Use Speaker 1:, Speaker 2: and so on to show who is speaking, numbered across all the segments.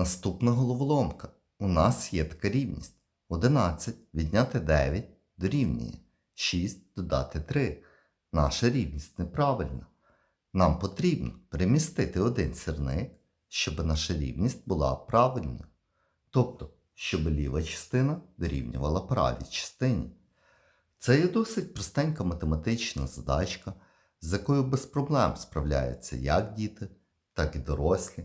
Speaker 1: Наступна головоломка. У нас є така рівність. 11 відняти 9 дорівнює 6 додати 3. Наша рівність неправильна. Нам потрібно перемістити один сірник, щоб наша рівність була правильною. Тобто, щоб ліва частина дорівнювала правій частині. Це є досить простенька математична задачка, з якою без проблем справляються як діти, так і дорослі.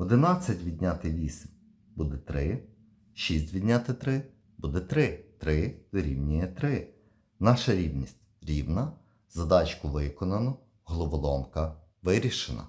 Speaker 1: 11 відняти 8 буде 3, 6 відняти 3 буде 3. 3 дорівнює 3. Наша рівність рівна, задачку виконано, головоломка вирішена.